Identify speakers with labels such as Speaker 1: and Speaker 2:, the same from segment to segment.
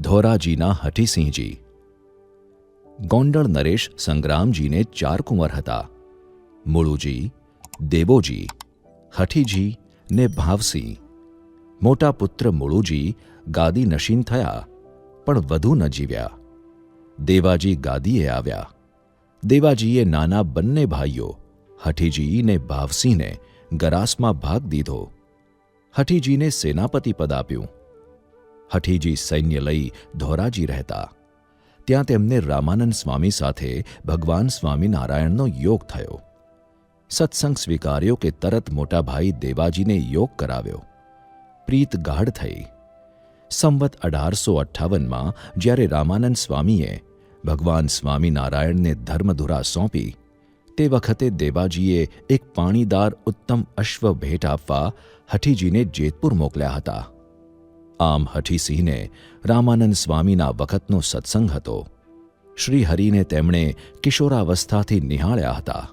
Speaker 1: ધોરાજીના હઠીસિંહજી. ગોંડળ નરેશ સંગ્રામજીને ચાર કુંવર હતા. મુળુજી દેવોજી હઠીજી ને ભાવસિંહ. મોટા પુત્ર મુળુજી ગાદી નશીન થયા, પણ વધુ ન જીવ્યા. દેવાજી ગાદીએ આવ્યા. દેવાજીએ નાના બંને ભાઈઓ, હઠીજી ને ભાવસિંહને ગરાસમાં ભાગ દીધો. હઠીજીને સેનાપતિ પદ આપ્યું. હઠીજી સૈન્ય લઈ ધોરાજી રહેતા. ત્યાં તેમને રામાનંદ સ્વામી સાથે ભગવાન સ્વામિનારાયણનો યોગ થયો. સત્સંગ સ્વીકાર્યો કે તરત મોટા ભાઈ દેવાજીને યોગ કરાવ્યો. પ્રીત ગાઢ થઈ. સંવત અઢારસો અઠ્ઠાવનમાં જ્યારે રામાનંદ સ્વામીએ ભગવાન સ્વામિનારાયણને ધર્મધુરા સોંપી, તે વખતે દેવાજીએ એક પાણીદાર ઉત્તમ અશ્વ ભેટ આપવા હઠીજીને જેતપુર મોકલ્યા હતા. આમ હઠીસિંહને રામાનંદ સ્વામીના વખતનો સત્સંગ હતો. શ્રીહરિને તેમણે કિશોરાવસ્થાથી નિહાળ્યા હતા.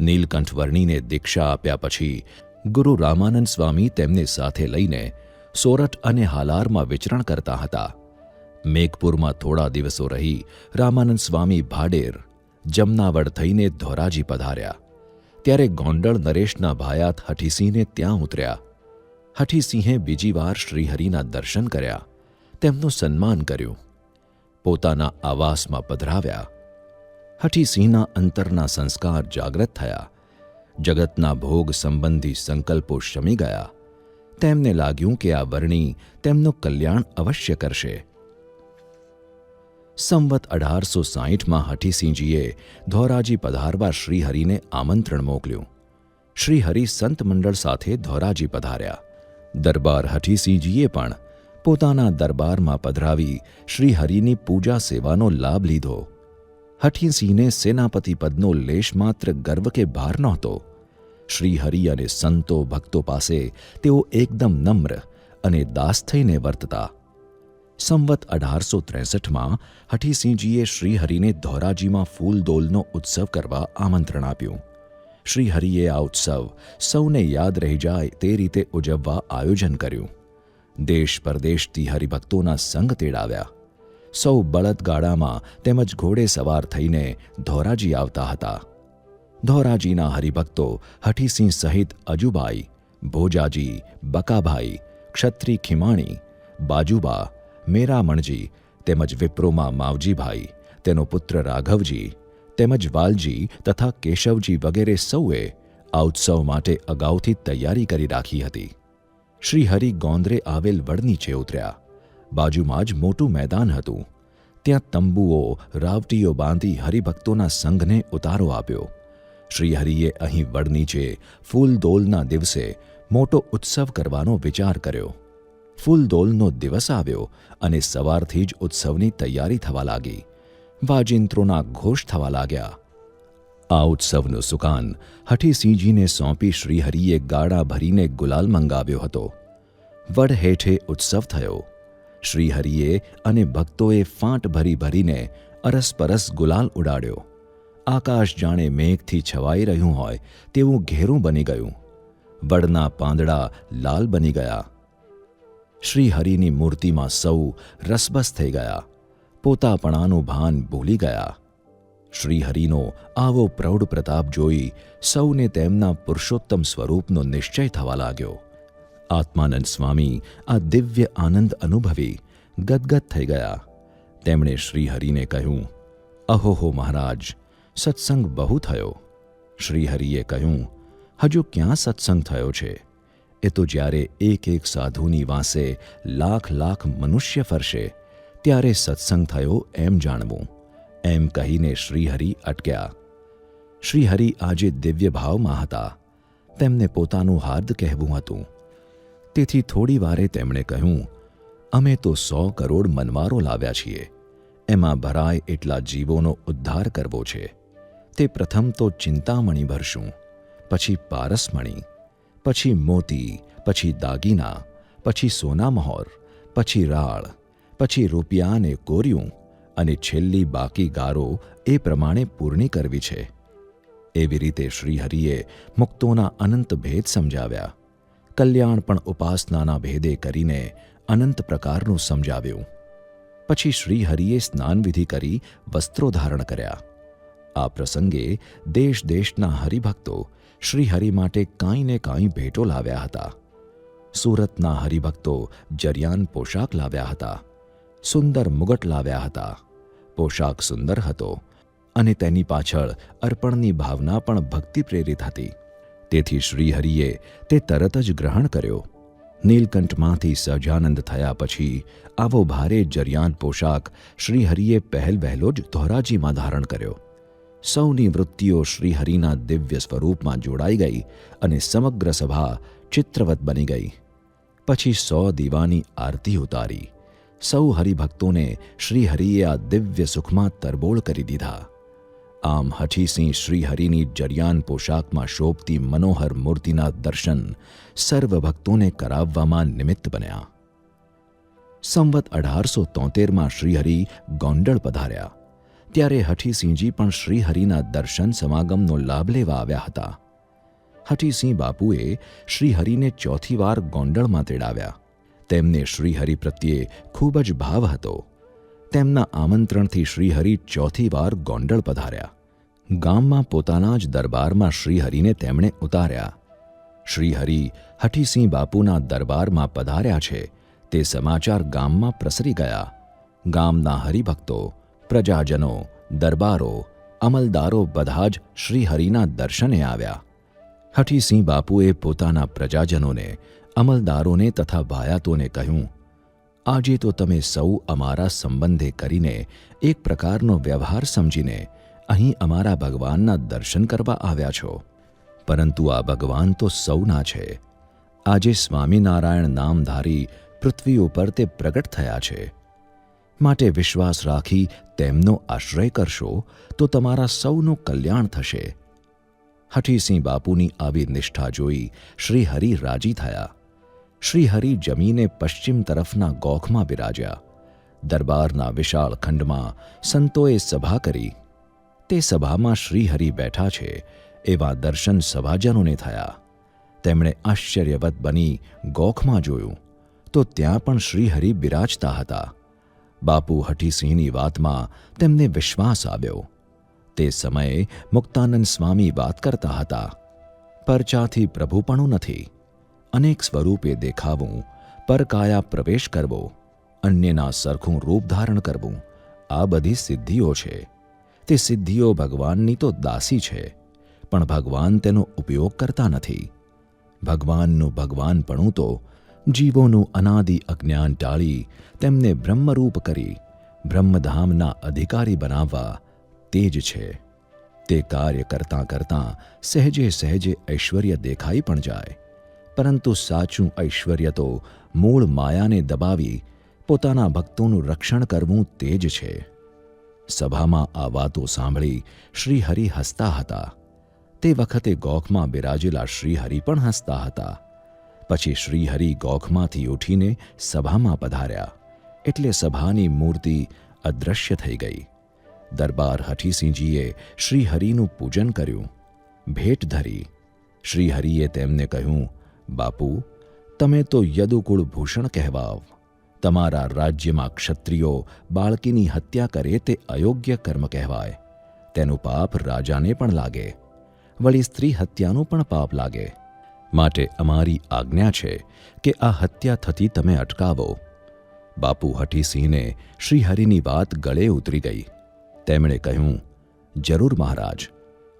Speaker 1: નીલકંઠ વર્ણીને દીક્ષા આપ્યા પછી ગુરુ રામાનંદ સ્વામી તેમને સાથે લઈને સોરઠ અને હાલારમાં વિચરણ કરતા હતા. મેઘપુરમાં થોડા દિવસો રહી રામાનંદ સ્વામી ભાડેર, જમનાવડ થઈને ધોરાજી પધાર્યા. ત્યારે ગોંડળ નરેશના ભાયાત હઠીસિંહને ત્યાં ઉતર્યા. હઠીસિંહે બીજી વાર શ્રીહરિના દર્શન કર્યા. તેમનું સન્માન કર્યું. પોતાના આવાસમાં પધરાવ્યા. હઠીસિંહના અંતરના સંસ્કાર જાગ્રત થયા. જગતના ભોગ સંબંધી સંકલ્પો શમી ગયા. તેમને લાગ્યું કે આ વર્ણી તેમનું કલ્યાણ અવશ્ય કરશે. સંવત અઢારસો સાહીઠમાં હઠીસિંહજીએ ધોરાજી પધારવા શ્રીહરિને આમંત્રણ મોકલ્યું. શ્રીહરિ સંત મંડળ સાથે ધોરાજી પધાર્યા. દરબાર હઠીસિંહજીએ પણ પોતાના દરબારમાં પધરાવી શ્રીહરિની પૂજા સેવાનો લાભ લીધો. હઠીસિંહને સેનાપતિ પદનો લેશમાત્ર ગર્વ કે ભાર નહોતો. શ્રીહરિ અને સંતો ભક્તો પાસે તેઓ એકદમ નમ્ર અને દાસ થઈને વર્તતા. સંવત અઢારસો ત્રેસઠમાં હઠીસિંહજીએ શ્રીહરિને ધોરાજીમાં ફૂલદોલનો ઉત્સવ કરવા આમંત્રણ આપ્યું. શ્રીહરિએ આ ઉત્સવ સૌને યાદ રહી જાય તે રીતે ઉજવવા આયોજન કર્યું. દેશ પરદેશથી હરિભક્તોના સંગ તેડાવ્યા. સૌ બળદગાડામાં તેમજ ઘોડે સવાર થઈને ધોરાજી આવતા હતા. ધોરાજીના હરિભક્તો હઠીસિંહ સહિત અજુબાઈ, ભોજાજી, બકાભાઈ, ક્ષત્રી ખીમાણી, બાજુબા, મેરામણજી તેમજ વિપ્રોમાં માવજીભાઈ, તેનો પુત્ર રાઘવજી તેમજ વાલજી તથા કેશવજી વગેરે સૌએ આ ઉત્સવ માટે અગાઉથી તૈયારી કરી રાખી હતી. શ્રીહરિ ગોંદરે આવેલ વડનીચે ઉતર્યા. બાજુમાં જ મોટું મેદાન હતું. ત્યાં તંબુઓ, રાવટીઓ બાંધી હરિભક્તોના સંઘને ઉતારો આપ્યો. શ્રીહરિએ અહીં વડનીચે ફૂલદોલના દિવસે મોટો ઉત્સવ કરવાનો વિચાર કર્યો. ફૂલદોલનો દિવસ આવ્યો અને સવારથી જ ઉત્સવની તૈયારી થવા લાગી. વાજિંત્રોના ઘોષ થવા લાગ્યા. આ ઉત્સવનું સુકાન હઠીસિંહજીને સોંપી શ્રીહરિએ ગાડા ભરીને ગુલાલ મંગાવ્યો હતો. વડ હેઠે ઉત્સવ થયો. શ્રીહરિએ અને ભક્તોએ ફાંટ ભરી ભરીને અરસપરસ ગુલાલ ઉડાડ્યો. આકાશ જાણે મેઘથી છવાઈ રહ્યું હોય તેવું ઘેરું બની ગયું. વડના પાંદડા લાલ બની ગયા. શ્રીહરિની મૂર્તિમાં સૌ રસબસ થઈ ગયા. પોતાપણાનું ભાન ભૂલી ગયા. શ્રીહરિનો આવો પ્રૌઢ પ્રતાપ જોઈ સૌને તેમના પુરુષોત્તમ સ્વરૂપનો નિશ્ચય થવા લાગ્યો. આત્માનંદ સ્વામી આ દિવ્ય આનંદ અનુભવી ગદગદ થઈ ગયા. તેમણે શ્રીહરિને કહ્યું અહોહો મહારાજ, સત્સંગ બહુ થયો. શ્રીહરિએ કહ્યું, હજુ ક્યાં સત્સંગ થયો છે? એ તો જ્યારે એક એક સાધુની વાંસે લાખ લાખ મનુષ્ય ફરશે ત્યારે સત્સંગ થયો એમ જાણવું. એમ કહીને શ્રીહરિ અટક્યા. શ્રીહરિ આજે દિવ્ય ભાવમાં હતા. તેમને પોતાનું હાર્દ કહેવું હતું. તેથી થોડી વારે તેમણે કહ્યું, અમે તો સો કરોડ મનવારો લાવ્યા છીએ. એમાં ભરાય એટલા જીવોનો ઉદ્ધાર કરવો છે. તે પ્રથમ તો ચિંતામણી ભરશું, પછી પારસમણી, પછી મોતી, પછી દાગીના, પછી સોનામહોર પછી રાળ પછી રૂપિયાને કોર્યું અને છેલ્લી બાકી ગારો એ પ્રમાણે પૂર્ણી કરવી છે. એવી રીતે શ્રીહરિએ મુક્તોના અનંત ભેદ સમજાવ્યા. કલ્યાણ પણ ઉપાસનાના ભેદે કરીને અનંત પ્રકારનું સમજાવ્યું. પછી શ્રીહરિએ સ્નાનવિધિ કરી વસ્ત્રો ધારણ કર્યા. આ પ્રસંગે દેશ દેશના હરિભક્તો શ્રીહરિ માટે કાંઈ ને કાંઈ ભેટો લાવ્યા હતા. સુરતના હરિભક્તો જરિયાન પોશાક લાવ્યા હતા. સુંદર મુગટ લાવ્યા હતા. પોશાક સુંદર હતો અને તેની પાછળ અર્પણની ભાવના પણ ભક્તિ પ્રેરિત હતી. તેથી શ્રીહરિએ તે તરત જ ગ્રહણ કર્યો. નીલકંઠમાંથી સહજાનંદ થયા પછી આવો ભારે જરિયાન પોશાક શ્રીહરિએ પહેલ વહેલો જ ધોરાજીમાં ધારણ કર્યો. સૌની વૃત્તિઓ શ્રીહરિના દિવ્ય સ્વરૂપમાં જોડાઈ ગઈ અને સમગ્ર સભા ચિત્રવત બની ગઈ. પછી સો દીવાની આરતી ઉતારી. સૌ હરિભક્તોને શ્રીહરિએ આ દિવ્ય સુખમાં તરબોળ કરી દીધા. આમ હઠીસિંહ શ્રીહરિની જરિયાન પોશાકમાં શોભતી મનોહર મૂર્તિના દર્શન સર્વ ભક્તોને કરાવવામાં નિમિત્ત બન્યા. સંવત અઢારસો તોતેરમાં શ્રીહરિ ગોંડળ પધાર્યા. ત્યારે હઠીસિંહજી પણ શ્રીહરિના દર્શન સમાગમનો લાભ લેવા આવ્યા હતા. હઠીસિંહ બાપુએ શ્રીહરિને ચોથી વાર ગોંડળમાં તેડાવ્યા. તેમને શ્રીહરિ પ્રત્યે ખૂબ જ ભાવ હતો. તેમના આમંત્રણથી શ્રીહરિ ચોથી વાર ગોંડળ પધાર્યા. ગામમાં પોતાના જ દરબારમાં શ્રીહરિને તેમણે ઉતાર્યા. શ્રીહરિ હઠીસિંહ બાપુના દરબારમાં પધાર્યા છે. તે સમાચાર ગામમાં પ્રસરી ગયા. ગામના હરિભક્તો, પ્રજાજનો, દરબારો, અમલદારો બધા જ શ્રીહરિના દર્શને આવ્યા. હઠીસિંહ બાપુએ પોતાના પ્રજાજનોને અમલદારોને તથા ભાયાતોને કહ્યું, આજે તો તમે સૌ અમારા સંબંધે કરીને એક પ્રકારનો વ્યવહાર સમજીને અહીં અમારા ભગવાનના દર્શન કરવા આવ્યા છો. પરંતુ આ ભગવાન તો સૌના છે. આજે સ્વામિનારાયણ નામધારી પૃથ્વી ઉપર તે પ્રગટ થયા છે. માટે વિશ્વાસ રાખી તેમનો આશ્રય કરશો તો તમારા સૌનું કલ્યાણ થશે. હઠીસિંહ બાપુની આવી નિષ્ઠા જોઈ શ્રીહરિ રાજી થયા. શ્રીહરિ જમીને પશ્ચિમ તરફના ગોખમાં બિરાજ્યા. દરબારના વિશાળ ખંડમાં સંતોએ સભા કરી. તે સભામાં શ્રીહરિ બેઠા છે એવા દર્શન સભાજનોને થયા. તેમણે આશ્ચર્યવત બની ગોખમાં જોયું. તો ત્યાં પણ શ્રીહરિ બિરાજતા હતા. બાપુ હઠીસિંહની વાતમાં તેમને વિશ્વાસ આવ્યો. તે સમયે મુક્તાનંદ સ્વામી વાત કરતા હતા. પરચાથી પ્રભુપણું નથી. અનેક સ્વરૂપે દેખાવું પરકાયા પ્રવેશ કરવો, અન્યના સરખું રૂપ ધારણ કરવું, આ બધી સિદ્ધિઓ છે. તે સિદ્ધિઓ ભગવાનની તો દાસી છે, પણ ભગવાન તેનો ઉપયોગ કરતા નથી. ભગવાનનું ભગવાનપણું તો જીવોનું અનાદિ અજ્ઞાન ટાળી તેમને બ્રહ્મરૂપ કરી, બ્રહ્મધામના અધિકારી બનાવવા તે જ છે. તે કાર્ય કરતાં કરતાં સહેજે સહેજે ઐશ્વર્ય દેખાઈ પણ જાય. પરંતુ સાચું ઐશ્વર્ય તો મૂળ માયાને દબાવી પોતાના ભક્તોનું રક્ષણ કરવું તે જ છે. સભામાં આ વાતો સાંભળી શ્રીહરિ હસતા હતા. તે વખતે ગોખમાં બિરાજેલા શ્રીહરિ પણ હસતા હતા. પછી શ્રીહરિ ગોખમાંથી ઉઠીને સભામાં પધાર્યા. એટલે સભાની મૂર્તિ અદૃશ્ય થઈ ગઈ. દરબાર હઠીસિંહજીએ શ્રીહરિનું પૂજન કર્યું. ભેટ ધરી. શ્રીહરિએ તેમને કહ્યું બાપુ, તમે તો યદુકુળ ભૂષણ કહેવાવ. તમારા રાજ્યમાં ક્ષત્રિયો બાળકીની હત્યા કરે તે અયોગ્ય કર્મ કહેવાય. તેનું પાપ રાજાને પણ લાગે. વળી સ્ત્રી હત્યાનું પણ પાપ લાગે. માટે અમારી આજ્ઞા છે કે આ હત્યા થતી તમે અટકાવો. બાપુ હઠીસિંહને શ્રીહરિની વાત ગળે ઉતરી ગઈ. તેમણે કહ્યું, જરૂર મહારાજ,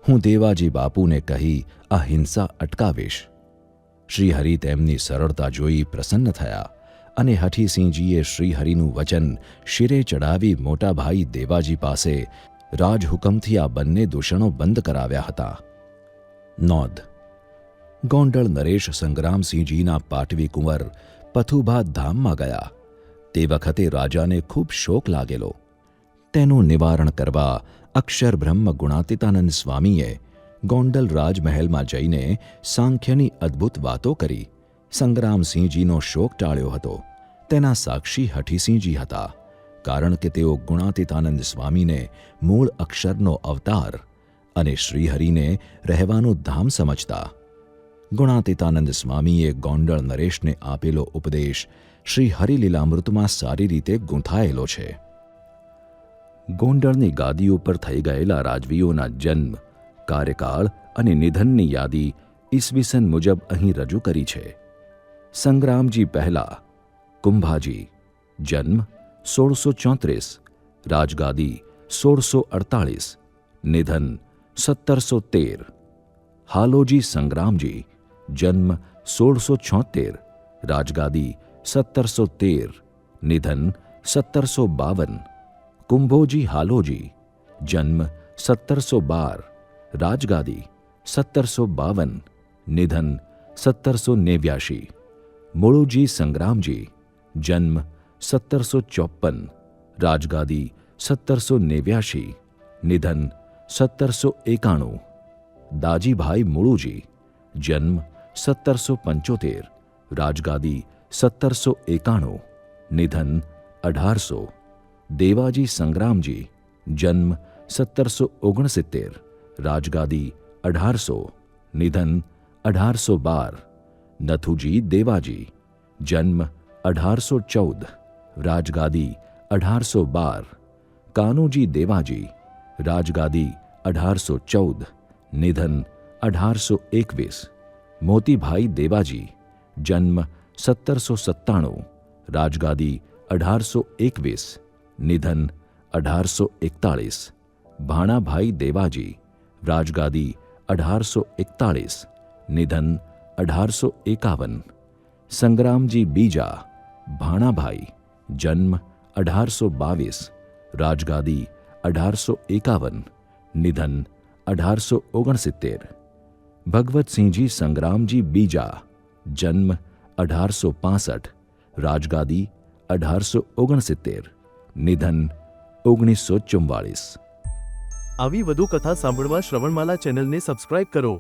Speaker 1: હું દેવાજી બાપુને કહી આ હિંસા અટકાવીશ. શ્રીહરિ તેમની સરળતા જોઈ પ્રસન્ન થયા અને હઠીસિંહજીએ શ્રીહરિનું વચન શિરે ચડાવી મોટા ભાઈ દેવાજી પાસે રાજહુકમથી આ બંને દૂષણો બંધ કરાવ્યા હતા. નોંધ. ગોંડલ નરેશ સંગ્રામસિંહજીના પાટવી કુંવર પથુભા ધામમાં ગયા. તે વખતે રાજાને ખૂબ શોક લાગેલો. તેનું નિવારણ કરવા અક્ષરબ્રહ્મ ગુણાતીતાનંદ સ્વામીએ ગોંડલ રાજમહેલમાં જઈને સાંખ્યની અદ્ભુત વાતો કરી. સંગ્રામસિંહજીનો શોક ટાળ્યો હતો. તેના સાક્ષી હઠીસિંહજી હતા. કારણ કે તેઓ ગુણાતીતાનંદ સ્વામીને મૂળ અક્ષરનો અવતાર અને શ્રીહરિને રહેવાનું ધામ સમજતા. ગુણાતીતાનંદ સ્વામીએ ગોંડળ નરેશને આપેલો ઉપદેશ શ્રી હરિલીલામૃતમાં સારી રીતે ગૂંથાયેલો છે. ગોંડળની ગાદી ઉપર થઈ ગયેલા રાજવીઓના જન્મ કાર્યકાળ અને નિધનની યાદી ઈસવીસન મુજબ અહીં રજૂ કરી છે. સંગ્રામજી પહેલા, કુંભાજી, જન્મ સોળસો ચોત્રીસ, રાજગાદી સોળસો અડતાળીસ, નિધન સત્તરસો તેર. હાલોજી સંગ્રામજી, જન્મ સોળસો છોતેર રાજગાદી સત્તરસો તેર, નિધન સત્તરસો બાવન. કુંભોજી હાલોજી, જન્મ સત્તરસો બાર. રાજગાદી સત્તરસો બાવન નિધન સત્તરસો નેવ્યાશી મુળુજી સંગ્રામજી જન્મ સત્તરસો ચોપન રાજગાદી સત્તરસો નેવ્યાશી નિધન સત્તરસો એકાણું દાજીભાઈ મુળુજી જન્મ સત્તરસો પંચોતેર રાજગાદી સત્તરસો એકાણું નિધન અઢારસો દેવાજી સંગ્રામજી જન્મ સત્તરસો ઓગણસિત્તેર રાજગાદી અઢારસો નિધન અઢારસો બાર નથુજી દેવાજી જન્મ અઢારસો ચૌદ રાજગાદી અઢારસો બાર કાનુજી દેવાજી રાજગાદી અઢારસો ચૌદ નિધન અઢારસો એકવીસ મોતીભાઈ દેવાજી જન્મ સત્તરસો સત્તાણું રાજગાદી અઢારસો એકવીસ નિધન અઢારસો એકતાળીસ ભાણાભાઈ દેવાજી રાજગાદી અઢારસો એકતાળીસ નિધન અઢારસો એકાવન સંગ્રામજી બીજા ભાણાભાઈ જન્મ અઢારસો બાવીસ રાજગાદી અઢારસો એકાવન નિધન અઢારસો ઓગણસિત્તેર ભગવતસિંહજી સંગ્રામજી બીજા જન્મ અઢારસો પાસઠ રાજગાદી અઢારસો ઓગણસિત્તેર નિધન ઓગણીસો ચુમ્વાળીસ
Speaker 2: આવી વધુ કથા સાંભળવા શ્રવણમાલા ચેનલને સબસ્ક્રાઇબ કરો.